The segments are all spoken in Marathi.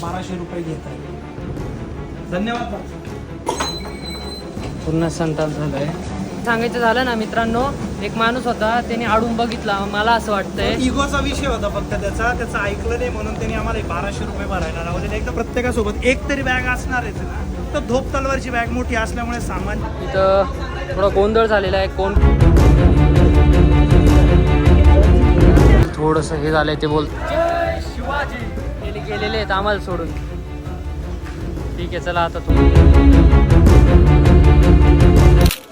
बाराशे रुपये घेत आहे. धन्यवाद पूर्ण संताप झालाय. सांगायचं झालं ना मित्रांनो एक माणूस होता त्याने आडून बघितला मला असं वाटतंय. इगोचा विषय होता फक्त त्याचा त्याचं ऐकलं नाही म्हणून त्यांनी आम्हाला बाराशे रुपये भरायला लावले एकदा प्रत्येकासोबत एक तरी बॅग असणारच ना तर धोप तलवारची बॅग मोठी असल्यामुळे सामान इथं थोडा गोंधळ झालेला आहे कोण थोडस हे झालंय ते बोल शिवाजी गेले गेलेले आहेत आम्हाला सोडून. ठीक आहे चला आता तुम्ही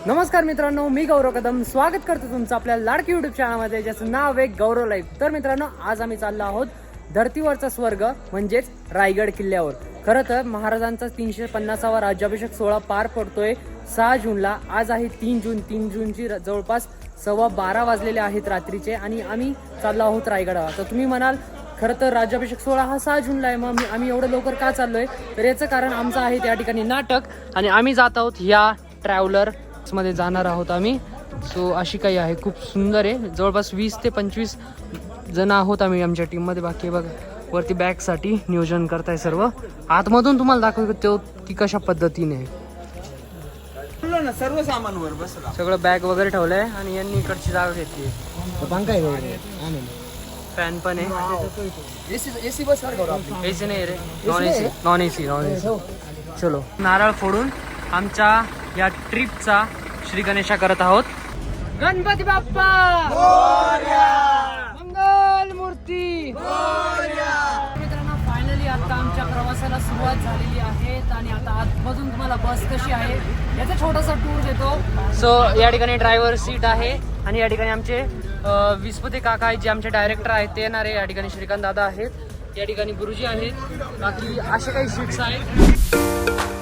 नमस्कार मित्रांनो मी गौरव कदम. स्वागत करतो तुमचं आपल्या लाडकी युट्यूब चॅनलमध्ये ज्याचं नाव आहे गौरव लाईफ तर मित्रांनो आज आम्ही चाललो आहोत धर्तीवरचा स्वर्ग म्हणजेच रायगड किल्ल्यावर. खरं तर महाराजांचा तीनशे पन्नासावा राज्याभिषेक सोहळा पार पडतोय सहा जूनला. आज आहे तीन जून. तीन जूनची जवळपास सव्वा बारा वाजलेले आहेत रात्रीचे आणि आम्ही चाललो आहोत रायगडावर. तर तुम्ही म्हणाल खरं तर राज्याभिषेक सोहळा हा सहा जूनला आहे. मग आम्ही एवढं लवकर का चाललोय? तर याचं कारण आमचं आहे त्या ठिकाणी नाटक आणि आम्ही जात आहोत या ट्रॅव्हलरमध्ये जाणार आहोत आम्ही. सो अशी काही आहे. खूप सुंदर आहे. जवळपास वीस ते पंचवीस जण आहोत आम्ही आमच्या टीममध्ये बाकी बघा वरती बॅगसाठी नियोजन करताय सर्व. आतमधून तुम्हाला दाखवतो की कशा पद्धतीने आहे. ना सर्व सामान वर बसला. सगळं बॅग वगैरे ठेवलंय आणि यांनी इकडची जागा घेतली फॅन पण आहे. एसी बस एसी नाही रे. Non AC non AC non AC चलो. नारळ फोडून आमच्या या ट्रिपचा श्री गणेशा करत आहोत. गणपती बाप्पा! मंगल मूर्ती मित्रांनो फायनली आता आमच्या प्रवासाला सुरुवात झालेली आणि आता आतमधून तुम्हाला बस कशी आहे याचा छोटासा टूर देतो. सो या ठिकाणी ड्रायव्हर सीट आहे आणि या ठिकाणी आमचे विस्पते काका आहेत जे आमचे डायरेक्टर आहेत ते येणार आहे. या ठिकाणी श्रीकांत दादा आहेत या ठिकाणी गुरुजी आहेत. बाकी असे काही सीट्स आहेत.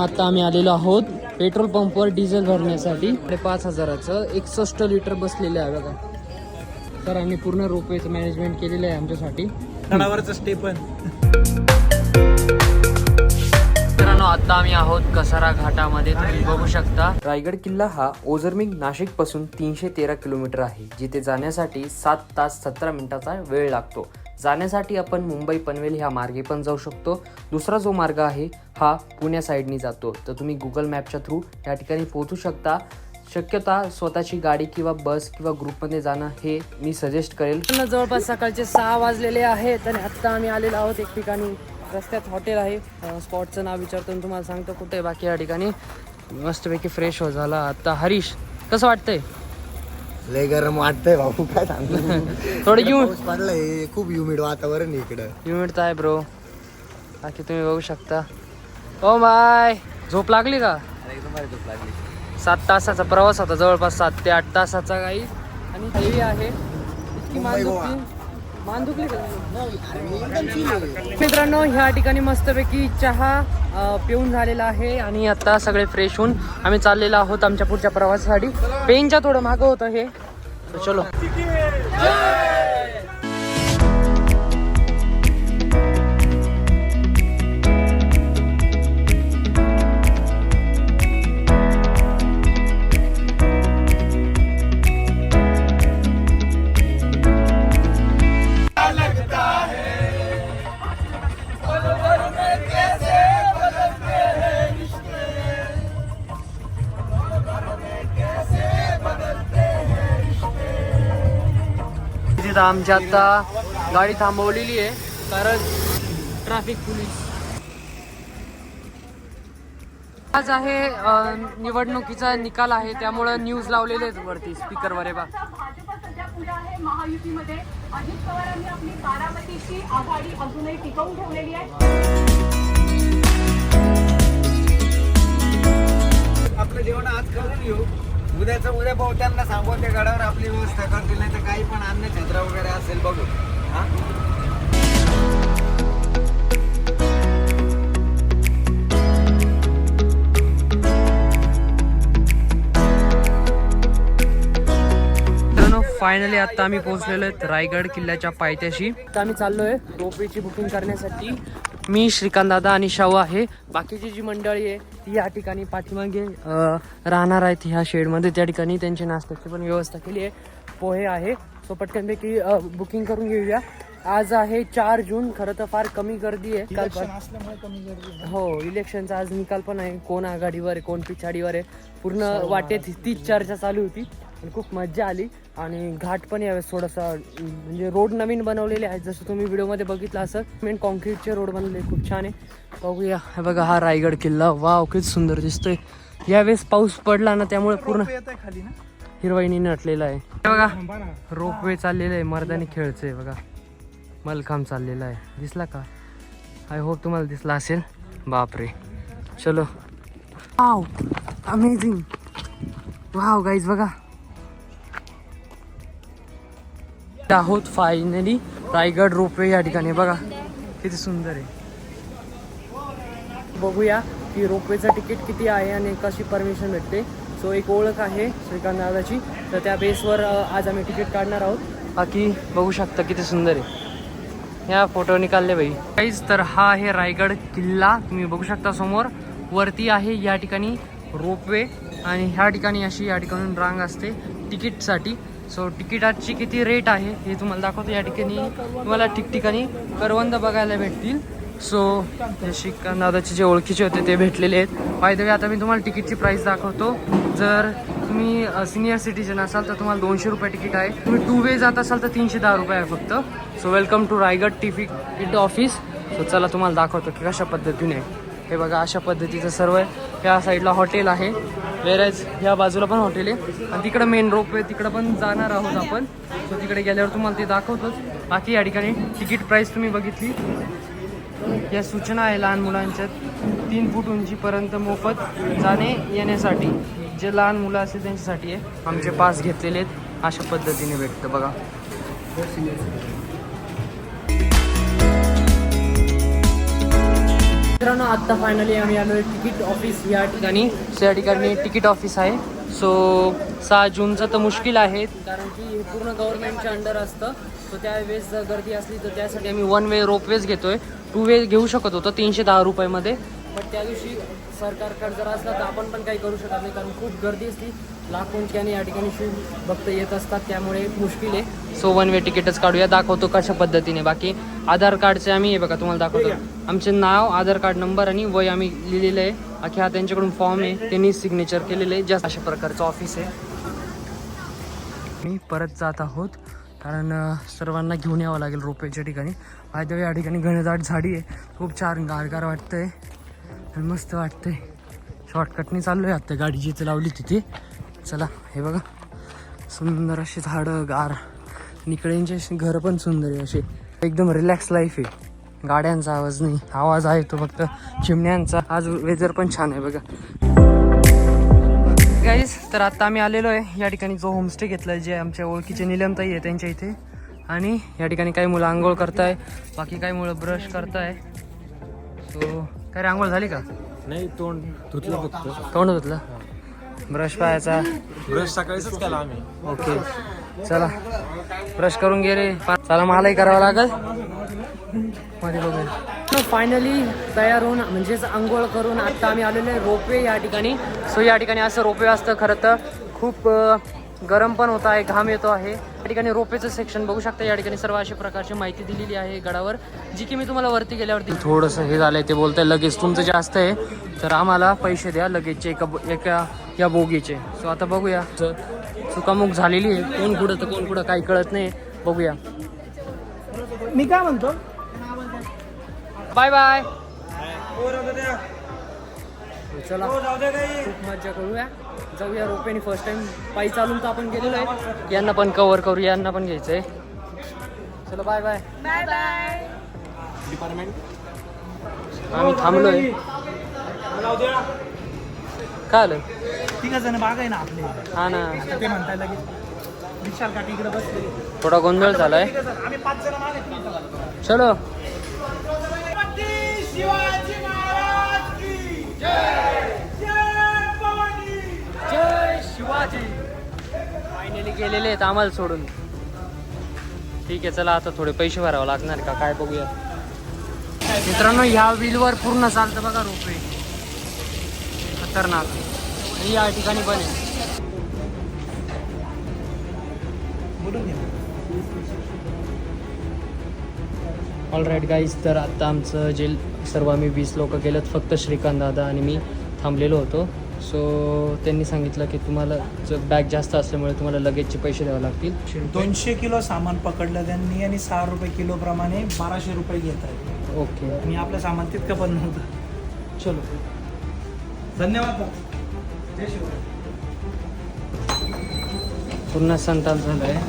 आता आम्ही आलेलो आहोत पेट्रोल पंपवर डिझेल भरण्यासाठी पाच हजाराचं एकसष्ट लिटर बसलेलं आहे बघा. तर आम्ही पूर्ण रोपवेचं मॅनेजमेंट केलेलं आहे आमच्यासाठी. गडावरचं स्टेपन मित्रांनो आता आम्ही आहोत कसारा घाटामध्ये. तुम्ही बघू शकता. रायगड किल्ला हा ओझरमिग नाशिकपासून तीनशे तेरा किलोमीटर आहे जिथे जाण्यासाठी सात तास सतरा मिनिटाचा वेळ लागतो. जाण्यासाठी आपण मुंबई पनवेल ह्या मार्गे पण जाऊ शकतो. दुसरा जो मार्ग आहे हा पुण्या साईडनी जातो. तर तुम्ही गुगल मॅपच्या थ्रू या ठिकाणी पोहोचू शकता. शक्यता स्वतःची गाडी किंवा बस किंवा ग्रुपमध्ये जाणं हे मी सजेस्ट करेल. जवळपास सकाळचे सहा वाजलेले आहेत आणि आत्ता आम्ही आलेलो आहोत एक ठिकाणी. रस्त्यात हॉटेल आहे. स्पॉटचं नाव विचारतो आणि तुम्हाला सांगतो कुठे बाकी या ठिकाणी. मस्तपैकी फ्रेश हो झाला. आत्ता हरीश कसं वाटतंय? लय गरम वाटतंय भाऊ काय सांगतो थोडं पाऊस पडलाय खूप ह्युमिड वातावरण आहे इकडं. युनिट आहे ब्रो बाकी तुम्ही बघू शकता. ओ बाय झोप लागली का? सात तासाचा प्रवास होता जवळपास सात ते आठ तासाचा काही. आणि हेवी आहे इतकी मान मित्रांनो ह्या ठिकाणी मस्तपैकी चहा पिऊन झालेला आहे आणि आता सगळे फ्रेश होऊन आम्ही चाललेलो आहोत आमच्या पुढच्या प्रवासासाठी. पेनच्या थोडं मागं होतं हे. चलो. आमची आता गाडी थांबवलेली आहे कारण ट्रॅफिक पोलीस आज आहे निवडणुकीचा निकाल आहे त्यामुळं न्यूज लावलेले आहेत वरती स्पीकरवर आहे बा महायुतीमध्ये. अजित पवारांनी आपली बारामतीची आघाडी अजूनही टिकवून ठेवलेली आहे. आपलं जेवण आज करून येऊ. उद्याचं उद्या भाऊ त्यांना सांगून त्या गडावर आपली व्यवस्था करतील नाही तर काही पण अन्न छत्र वगैरे असेल बघू. हा? फायनली आता आम्ही पोहोचलेलो आहेत रायगड किल्ल्याच्या पायथ्याशी. आता आम्ही चाललोय रोपवेची बुकिंग करण्यासाठी. मी श्रीकांत दादा आणि शाहू आहे. बाकीची जी मंडळी आहे ती या ठिकाणी पाठीमागे राहणार आहेत ह्या शेडमध्ये. त्या ठिकाणी त्यांची नाश्त्याची पण व्यवस्था केली आहे. पोहे आहे. सो पटकनपैकी बुकिंग करून घेऊया. आज आहे चार जून. खरं तर फार कमी गर्दी आहे. काल आहे. हो इलेक्शनचा आज निकाल पण आहे. कोण आघाडीवर आहे कोण पिछाडीवर आहे? पूर्ण वाटेत तीच चर्चा चालू होती. आणि खूप मज्जा आली. आणि घाट पण यावेळेस थोडासा म्हणजे रोड नवीन बनवलेले आहेत. जसं तुम्ही व्हिडिओमध्ये बघितलं असं मेन कॉन्क्रीटचे रोड बनवले खूप छान आहे. बघूया. हे बघा हा रायगड किल्ला. वाव किती सुंदर दिसतोय. यावेळेस पाऊस पडला ना त्यामुळे पूर्ण खाली ना? हिरवाईनी नटलेला आहे. बघा रोपवे चाललेलं आहे. मर्दानी खेळचंय बघा. मलखांब चाललेला आहे. दिसला का? आय होप तुम्हाला दिसला असेल. बापरे. चलो. वाव अमेझिंग वाव गाईज बघा. आहोत फायनली रायगड रोपवे या ठिकाणी. बघा किती सुंदर आहे. बघूया की रोपवेचं तिकीट किती आहे आणि कशी परमिशन भेटते. सो एक ओळख आहे श्रीकांत दादाची. तर त्या बेसवर आज आम्ही तिकीट काढणार आहोत. बाकी बघू शकता किती सुंदर आहे. ह्या फोटो निकालले बाई. काहीच तर हा आहे रायगड किल्ला. तुम्ही बघू शकता समोर. वरती आहे या ठिकाणी रोपवे. आणि ह्या ठिकाणी अशी या ठिकाणून रांग असते. तिकीटसाठी सो तिकिटाची किती रेट आहे हे तुम्हाला दाखवतो. या ठिकाणी तुम्हाला ठिकठिकाणी करवंद बघायला भेटतील. सो शिक श्रीकांत दादाचे जे ओळखीचे होते ते भेटलेले आहेत. फायदे आता मी तुम्हाला तिकीटची प्राईस दाखवतो. जर तुम्ही सिनियर सिटीजन असाल तर तुम्हाला दोनशे रुपये तिकीट आहे. तुम्ही टू वे जात असाल तर तीनशे दहा रुपये आहे फक्त. So welcome to Raigad ticket office so चला तुम्हाला दाखवतो की कशा पद्धतीने. हे बघा अशा पद्धतीचं सर्व आहे. या साईडला हॉटेल आहे. वेरेज या बाजूला पण हॉटेल आहे. आणि तिकडं मेन रोपवे तिकडं पण जाणार आहोत आपण. सो तिकडे गेल्यावर तुम्हाला ते दाखवतोच. बाकी या ठिकाणी तिकीट प्राईस तुम्ही बघितली. या सूचना आहे लहान मुलांच्या. तीन फूट उंचीपर्यंत मोफत जाणे येण्यासाठी. जे लहान मुलं असतील त्यांच्यासाठी आहे. आमचे पास घेतलेले आहेत. अशा पद्धतीने भेटतं बघा. मित्रांनो आत्ता फायनली आम्ही आलो आहे तिकीट ऑफिस या ठिकाणी. सो या ठिकाणी तिकीट ऑफिस आहे. सो सहा जूनचं तर मुश्किल आहे कारण की हे पूर्ण गव्हर्नमेंटच्या अंडर असतं. सो त्यावेळेस जर गर्दी असली तर त्यासाठी आम्ही वन वे रोप वेज घेतो घेतोय. टू वे घेऊ शकत होतो तीनशे दहा रुपयामध्ये. पण त्या दिवशी सरकारकडे जर असला तर आपण पण काही करू शकत नाही कारण खूप गर्दी असली लाखोंच्याने या ठिकाणी शिव भक्त येत असतात त्यामुळे मुश्किल आहे. सो वन वे तिकीटच काढूया. दाखवतो कशा पद्धतीने. बाकी आधार कार्डचे आम्ही हे बघा तुम्हाला दाखवतो. आमचे नाव आधार कार्ड नंबर आणि वय आम्ही लिहिलेलं आहे. अख्या त्यांच्याकडून फॉर्म आहे. त्यांनी सिग्नेचर केलेलं आहे. जास्त अशा प्रकारचं ऑफिस आहे. मी परत जात आहोत. कारण सर्वांना घेऊन यावं लागेल रोपवेच्या ठिकाणी. फायदा या ठिकाणी घनदाट झाडी आहे. खूप छान गारगार वाटतंय. आणि मस्त वाटतंय. शॉर्टकटने चाललो आहे आत्ता गाडी जिथे लावली तिथे. चला हे बघा. सुंदर असे झाडं गार. निकड्यांचे असे घरं पण सुंदर आहे असे एकदम रिलॅक्स लाईफ आहे. गाड्यांचा आवाज नाही आवाज आहे तो फक्त. चिमण्यांचा. आज वेदर पण छान आहे बघा. गाईज तर आत्ता आम्ही आलेलो आहे. या ठिकाणी जो होमस्टे घेतला जे आमच्या ओळखीचे निलमताई आहे त्यांच्या इथे. आणि या ठिकाणी काही मुलं आंघोळ करताय बाकी काही मुलं ब्रश करताय. सो काय रे, आंघोळ झाली का? नाही तोंड धुतलं फक्त. तोंड धुतलं? ब्रश पाहायचा. ब्रश सकाळीच केला आम्ही. ओके. चला ब्रश करून घे रे. चला मलाही करावं लागेल. मध्ये बघूया. फायनली तयार होऊन म्हणजेच आंघोळ करून आता आम्ही आलेलो आहे रोपवे या ठिकाणी. सो या ठिकाणी असं रोपवे असतं खरं तर. खूप गरम पण होत आहे घाम येतो आहे. या ठिकाणी रोपेचं सेक्शन बघू शकता या ठिकाणी सर्व अशा प्रकारची माहिती दिलेली आहे गडावर जी की मी तुम्हाला वरती गेल्यावरती थोडंसं हे झालंय ते बोलतंय लगेच तुमचं जास्त आहे तर आम्हाला पैसे द्या लगेचचे एका एका या बोगीचे. सो आता बघूया. चुकामुक झालेली आहे. कोण कुठं तर कोण कुठं काही कळत नाही. बघूया. मी काय म्हणतो? Bye bye. चला. खूप मजा करूया. जाऊया रोप्याने फर्स्ट टाइम पायी चालून तर आपण गेलेलो आहे. यांना पण कव्हर करू यांना पण घ्यायचंय. चलो बाय बाय बाय बाय आम्ही थांबलोय. काय आलं? तिघ जण बाग आहे ना आपले. हा ना. ते म्हणताय लगेच. विशाल का तिकडे बसले. थोडा गोंधळ झालाय. आम्ही पाच जण चला. शिवाजी फायनली गेलेले आहेत आम्हाला सोडून. ठीक आहे चला आता थोडे पैसे भरावं लागणार का काय बघूया. मित्रांनो ह्या व्हीलवर पूर्ण चालतं बघा रोपवे. खतरनाक. आणि या ठिकाणी पण आहे ऑल राईट गाईज तर आता आमचं जे सर्व आम्ही वीस लोक गेलेत फक्त श्रीकांत दादा आणि मी थांबलेलो होतो. सो त्यांनी सांगितलं की तुम्हाला बॅग जास्त असल्यामुळे तुम्हाला लगेजचे पैसे द्यावे लागतील. दोनशे किलो सामान पकडलं त्यांनी आणि सहा रुपये किलो प्रमाणे बाराशे रुपये घेत आहेत. ओके आणि आपलं सामान तितकं पण नव्हतं. चलो. धन्यवाद. जय शिवराय पूर्ण संताप झालाय.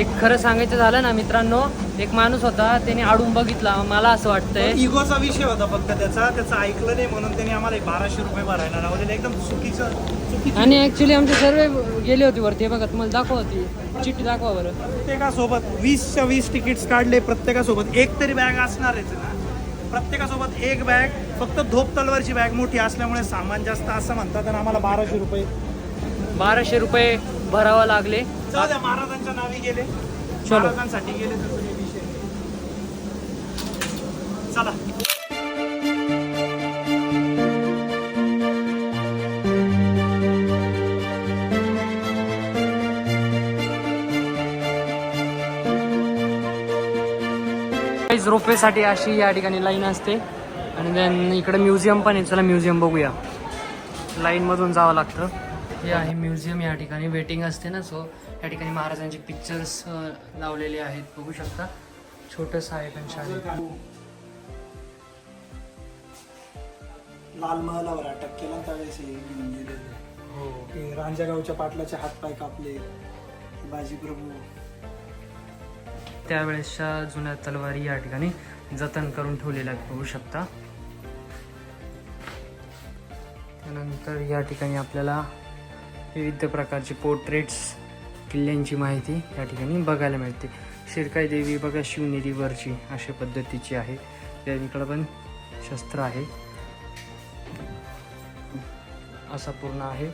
एक खरं सांगायचं झालं ना मित्रांनो एक माणूस होता त्याने आडून बघितला मला असं वाटतंय. इगोचा विषय होता फक्त त्याचा त्याचं ऐकलं नाही म्हणून त्यांनी आम्हाला बाराशे रुपये भरायला लावलेले. एकदम चुकीचं चुकीचं. आणि ऍक्च्युली आमचे सर्व गेले होते वरती बघा तुम्हाला दाखवा होती चिठ्ठी दाखवा बरं. प्रत्येकासोबत वीसच्या वीस तिकीट्स काढले प्रत्येकासोबत एक तरी बॅग असणारच ना प्रत्येकासोबत एक बॅग फक्त धोप तलवारची बॅग मोठी असल्यामुळे सामान जास्त असं म्हणतात आणि आम्हाला बाराशे रुपये. बाराशे रुपये भरावं लागले. महाराजांच्या नावी गेले. महाराजांसाठी गेले तर काही विषय नाही. चला. काहीच रोपवेसाठी अशी या ठिकाणी लाईन असते. आणि देन इकडे म्युझियम पण आहे. चला म्युझियम बघूया. लाईनमधून जावं लागतं. हे आहे म्युझियम या ठिकाणी. वेटिंग असते ना सो या ठिकाणी महाराजांचे पिक्चर्स लावलेले आहेत. बघू शकता. छोटंसं आहे पण शाळेत लाल महालावर अटक केला त्यावेळेस हे घेऊन गेलेले. ते रांजगावच्या पाटलाचे हातपाय कापले बाजी प्रभू. त्यावेळेसच्या जुन्या तलवारी या ठिकाणी जतन करून ठेवलेल्या बघू शकता. त्यानंतर या ठिकाणी आपल्याला विविध प्रकारचे पोर्ट्रेट्स किल्ल्यांची माहिती या ठिकाणी बघायला मिळते. शिरकाई देवी बघा शिवनेरीवरची अशा पद्धतीची आहे. त्या इकडं पण शस्त्र आहे. असा पूर्ण आहे.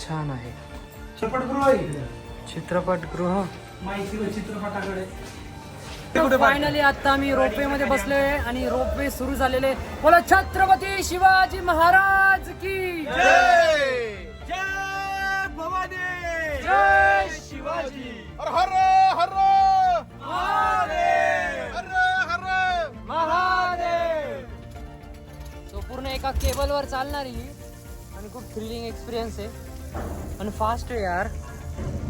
छान आहे. चित्रपटगृह. चित्रपटगृह? माहिती व चित्रपटाकडे फायनली आता आम्ही रोपवे मध्ये बसलोय आणि रोपवे सुरू झालेले. बोला छत्रपती शिवाजी महाराज की जय! भवानी! जय शिवाजी! महादेव एका केबलवर चालणारी ही. आणि खूप थ्रिलिंग एक्सपिरियन्स आहे. आणि फास्ट आहे यार.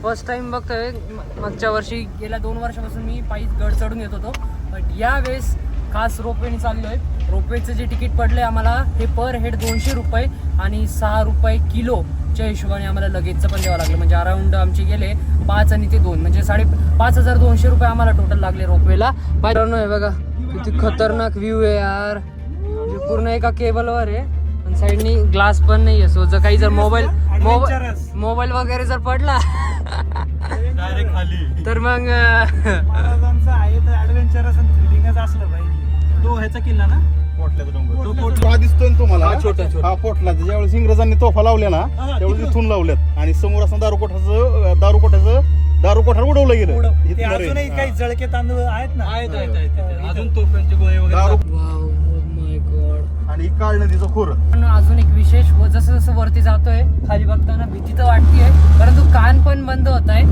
फर्स्ट टाइम बघतोय. मागच्या वर्षी गेल्या दोन वर्षापासून मी पायी गड चढून येत होतो. बट यावेळेस खास रोपवेने आहे रोपवेचं जे तिकीट पडलंय आम्हाला हे पर हेड दोनशे रुपये आणि सहा रुपये किलोच्या हिशोबाने आम्हाला लगेजचं पण द्यावं लागलं. म्हणजे अराउंड आमचे गेले पाच आणि ते दोन. म्हणजे साडे पाच हजार दोनशे रुपये आम्हाला टोटल लागले रोपवेला. मित्रांनो हे बघा किती खतरनाक व्ह्यू आहे यार. पूर्ण एका केबलवर आहे. आणि साईडनी ग्लास पण नाही आहे सो जर काही जर मोबाईल मोबाईल वगैरे जर पडला डायरेक्ट खाली. तर मग तो ह्याचा किल्ला ना? पोटल्याचा डोंगर. तो पोटला. हा दिसतोय ना तुम्हाला? हा, छोटा, छोटा. हा पोटला ज्यावेळेस इंग्रजांनी तोफा लावल्या ना हा, त्यावेळेस. इथून लावल्यात आणि समोर असं दारुकोठाचं दारुकोठाचं दारुकोठार उडवलं गेलं. काही जळके तांदूळ आहेत ना? आहेत आहेत. अजून तोफ्यांचे गोळे वगैरे आणि काळ नदीचं खोर. पण अजून एक विशेष व जसं जसं वरती जातोय खाली बघताना भीती तर वाटतीये परंतु कान पण बंद होत आहे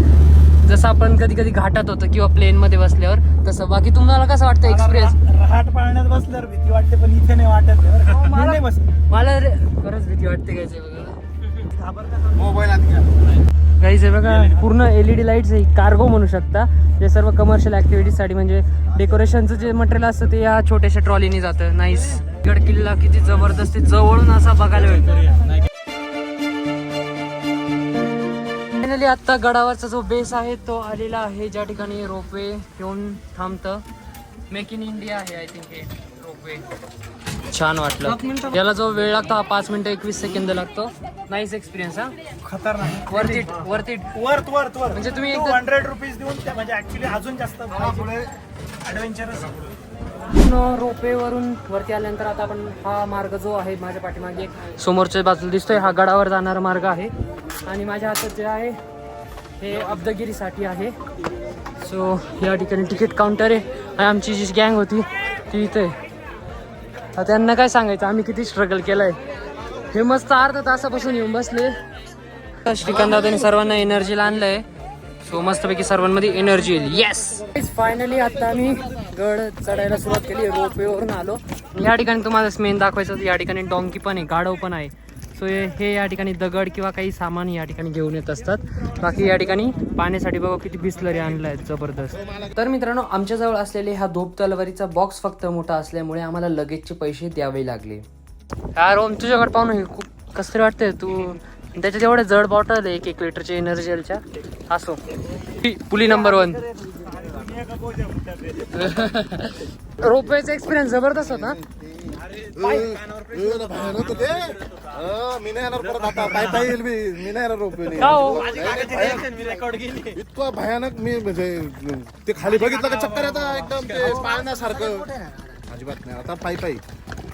जसं आपण कधी कधी घाटात होतो किंवा प्लेन मध्ये बसल्यावर तसं. बाकी तुम्हाला कसं वाटतं एक्सपिरियन्स मला रा- रहाट पाळण्यात बसल्यावर भीती वाटते पण इथे नाही वाटत बरं का? मी नाही बसत. मला रे- खरंच भीती वाटते काय बघा. घाबरतात मोबाईल आत घ्या. गाईज हे बघा पूर्ण एलईडी लाईट्स आहे कार्गो म्हणू शकता. जे सर्व कमर्शियलसाठी म्हणजे डेकोरेशनचं जे मटेरियल असतं ते या छोट्याशा ट्रॉलीने जातं. नाईस गड किल्ला किती जबरदस्त जवळून असा बघायला मिळतो फायनली आता गडावरचा जो बेस आहे तो आलेला आहे. ज्या ठिकाणी रोपवे येऊन थांबतं. मेक इन इंडिया आहे आय थिंक हे रोपवे. छान वाटलं. याला जो वेळ लागतो हा पाच मिनिटं एकवीस सेकंद लागतो. नाईस एक्सपिरियन्स हा. खतरनाक. Worth it worth it worth worth worth म्हणजे तुम्ही हंड्रेड रुपीज देऊन त्या म्हणजे ऍक्च्युली अजून जास्त ऍडव्हेंचरस रोपेवरून वरती आल्यानंतर आता आपण हा मार्ग जो आहे माझ्या पाठीमागे समोरच्या बाजूला दिसतोय हा गडावर जाणारा मार्ग आहे. आणि माझ्या हातात जे आहे हे अब्दगिरीसाठी आहे. सो या ठिकाणी तिकीट काउंटर आहे. आणि आमची जी गँग होती ती इथे आहे. आता त्यांना काय सांगायचं? आम्ही किती स्ट्रगल केलंय. हे मस्त अर्धा तासापासून येऊन बसले. श्रीकांत दादाने सर्वांना एनर्जीला आणलंय. सो मस्तपैकी सर्वांमध्ये एनर्जी येईल. येस फायनली आता आम्ही गड चढायला सुरुवात केली रोपवेवरून आलो. या ठिकाणी तुम्हाला मेन दाखवायचं या ठिकाणी डॉंकी पण आहे गाढव पण आहे. सो हे या ठिकाणी दगड किंवा काही सामान या ठिकाणी घेऊन येत असतात. बाकी या ठिकाणी पाण्यासाठी बघा किती बिस्लरी आणलं आहे जबरदस्त. तर मित्रांनो आमच्याजवळ असलेले हा धोप तलवारीचा बॉक्स फक्त मोठा असल्यामुळे आम्हाला लगेचचे पैसे द्यावे लागले. यार ओम तुझ्याकडे पाहून हे खूप कसं तरी वाटतंय तू त्याच्यात एवढे जड बॉटल आहे एक एक लिटरच्या एनर्जीलच्या असो. पुली नंबर वन रोपवेचा एक्सपिरियन्स जबरदस्त होता. मी नाही येणार परत आता पाय. पाय येईल मी मी नाही येणार रोपवेने. का हो? इतकं भयानक मी म्हणजे ते खाली बघितलं का चक्कर येतं एकदम ते पाळण्यासारखं. अजिबात नाही. आता पायी पायी.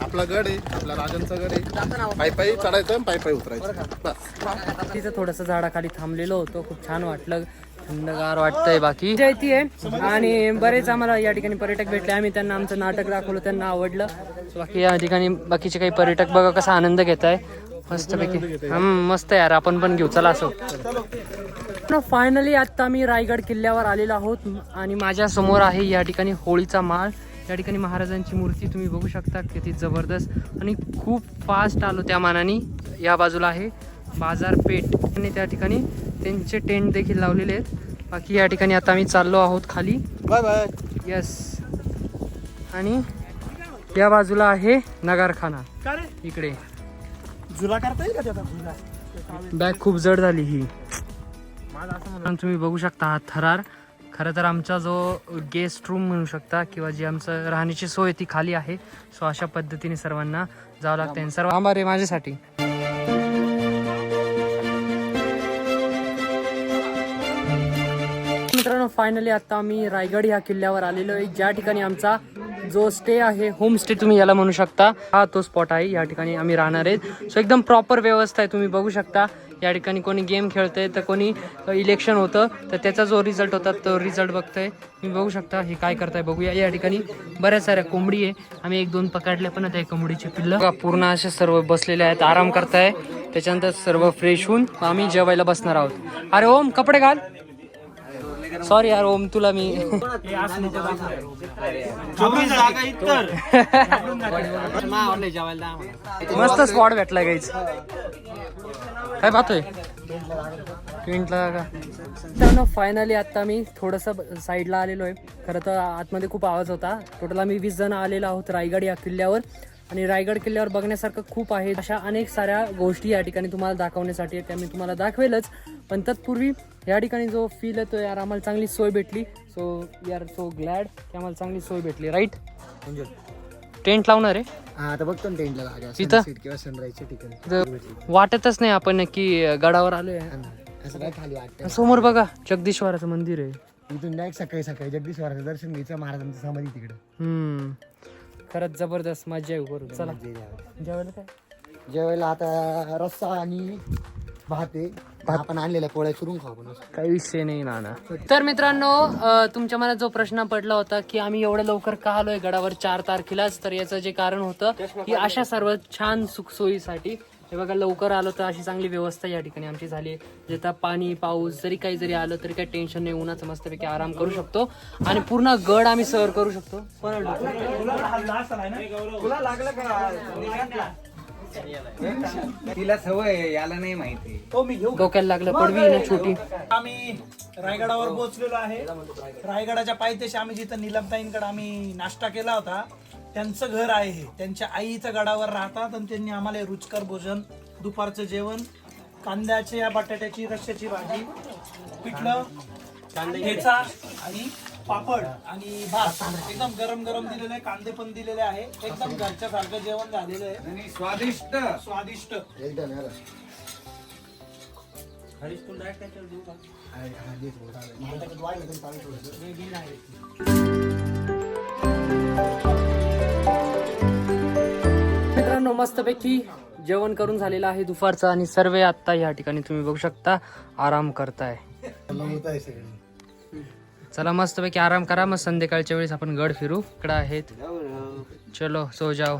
आपला गड आहे आपला राजांचा गड आहे. पायी पायी चढायचं पायी पायी उतरायचं. बस. तिथं थोडस झाडाखाली थांबलेलो होतो. खूप छान वाटलं. थंडगार वाटतंय बाकी. जयती आहे. आणि बरेच आम्हाला या ठिकाणी पर्यटक भेटले. आम्ही त्यांना आमचं नाटक दाखवलं त्यांना आवडलं. बाकी या ठिकाणी बाकीचे काही पर्यटक बघा कसा आनंद घेत आहे मस्तपैकी. हम्म मस्त यार. आपण पण घेऊ. चला असो. फायनली आता आम्ही रायगड किल्ल्यावर आलेलो आहोत. आणि माझ्यासमोर आहे या ठिकाणी होळीचा माळ. या ठिकाणी महाराजांची मूर्ती तुम्ही बघू शकता किती जबरदस्त आणि खूप फास्ट आलो त्या मानाने. या बाजूला आहे बाजारपेठ. आणि त्या ठिकाणी त्यांचे टेंट देखील लावलेले आहेत. बाकी या ठिकाणी आता आम्ही चाललो आहोत खाली. Bye bye. यस आणि या बाजूला आहे नगारखाना. इकडे. झुला करता येईल का बॅग खूप जड झाली ही. तुम्ही बघू शकता हा थरार. खरं तर आमचा जो गेस्ट रूम म्हणू शकता किंवा जी आमचं राहण्याची सोय ती खाली आहे. सो अशा पद्धतीने सर्वांना जावं लागतं सर्व आंबा रे माझ्यासाठी. मित्रांनो फायनली आता आम्ही रायगड या किल्ल्यावर आलेलो आहे. ज्या ठिकाणी आमचा जो स्टे आहे होम स्टे तुम्ही याला म्हणू शकता हा तो स्पॉट आहे. या ठिकाणी आम्ही राहणार आहेत सो एकदम प्रॉपर व्यवस्था आहे. तुम्ही बघू शकता. या ठिकाणी कोणी गेम खेळतंय तर कोणी इलेक्शन होतं तर त्याचा जो रिझल्ट होता तो रिझल्ट बघतोय. तुम्ही बघू शकता हे काय करताय बघूया. या ठिकाणी बऱ्याच साऱ्या कोंबडी आहे. आम्ही एक दोन पकडल्या पण त्या कोंबडीची पिल्लं. पूर्ण असे सर्व बसलेले आहेत आराम करताय. त्याच्यानंतर सर्व फ्रेश होऊन आम्ही जेवायला बसणार आहोत. अरे ओम कपडे घाल. सॉरी यार ओम तुला मी. मस्त स्पॉट भेटला गाईच काय पाहतोय? का? फायनली आता मी थोडंसं साईडला आलेलो आहे. खरं तर आतमध्ये खूप आवाज होता. टोटल आम्ही वीस जण आलेलो आहोत रायगड या किल्ल्यावर. आणि रायगड किल्ल्यावर बघण्यासारखं खूप आहे. अशा अनेक साऱ्या गोष्टी या ठिकाणी तुम्हाला दाखवण्यासाठी आहेत त्या मी तुम्हाला दाखवेलच. पण तत्पूर्वी या ठिकाणी जो फील येतो यार आम्हाला चांगली सोय भेटली. So we are so glad की आम्हाला चांगली सोय भेटली. राईट टेंट लावणार आहे. हा आता बघतो ना टेंटला जागा. तिथं? sunset किंवा सनराईजच्या ठिकाणी. तर वाटतच नाही आपण नक्की गडावर आलोय. असं काय खाली वाटतं समोर बघा जगदीश्वराचं मंदिर आहे. इथून डायरेक्ट सकाळी सकाळी जगदीश महाराजचं दर्शन घ्यायचं महाराजांचं समाधी तिकडं. हम्म. खरंच जबरदस्त मजा येऊ करू चला. जेवायला काय? जेवायला आता रस्सा आणि भात आपण आणलेल्या पोळ्या चुरून खाऊ आपण काही विषय नाही नाना. तर मित्रांनो अं, तुमच्या मनात जो प्रश्न पडला होता की आम्ही एवढं लवकर का आलोय? गडावर चार तारखेलाच. तर याचं जे कारण होतं की अशा सर्व छान सुखसोयीसाठी हे बघा लवकर आलो तर अशी चांगली व्यवस्था या ठिकाणी आमची झाली जेथा पाणी पाऊस जरी काही जरी आलं तरी काही टेन्शन नाही. उन्हाचं मस्तपैकी आराम करू शकतो. आणि पूर्ण गड आम्ही सर करू शकतो. पण तिला सवय आहे, याला नाही माहिती. तो मी घेऊ डोक्याला लागलं पडवी ना छोटी. आम्ही रायगडावर पोहोचलेलो आहे. रायगडाच्या पायथ्याशी आम्ही जिथं निलमताईंकडे आम्ही नाश्ता केला होता त्यांचं घर आहे हे. त्यांच्या आईचं गडावर राहतात आणि त्यांनी आम्हाला हे रुचकर भोजन दुपारचं जेवण कांद्याच्या बटाट्याची रश्श्याची भाजी पिठलं ठेचा आणि पापड आणि भात. एकदम गरम गरम दिलेले आहे कांदे पण दिलेले आहे. एकदम घरच्या सारखं जेवण झालेलं आहे. आणि स्वादिष्ट. स्वादिष्ट. एकदम याला. मित्रांनो मस्तपैकी जेवण करून झालेलं आहे दुपारचं आणि सर्व आत्ता या ठिकाणी तुम्ही बघू शकता. आराम करताय. चला मस्तपैकी आराम करा. मग संध्याकाळच्या वेळेस आपण गड फिरू. इकडं आहेत. चलो सो जाओ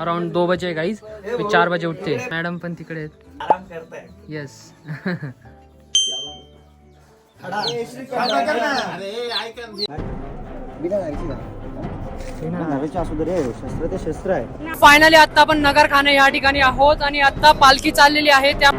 अराउंड दो बजे गाईज मी चार बजे उठते. मॅडम पण तिकडे आहेत. आराम करताय. येस फायनली आता आपण नगरखाना या ठिकाणी आहोत आणि आता पालखी चाललेली आहे. त्या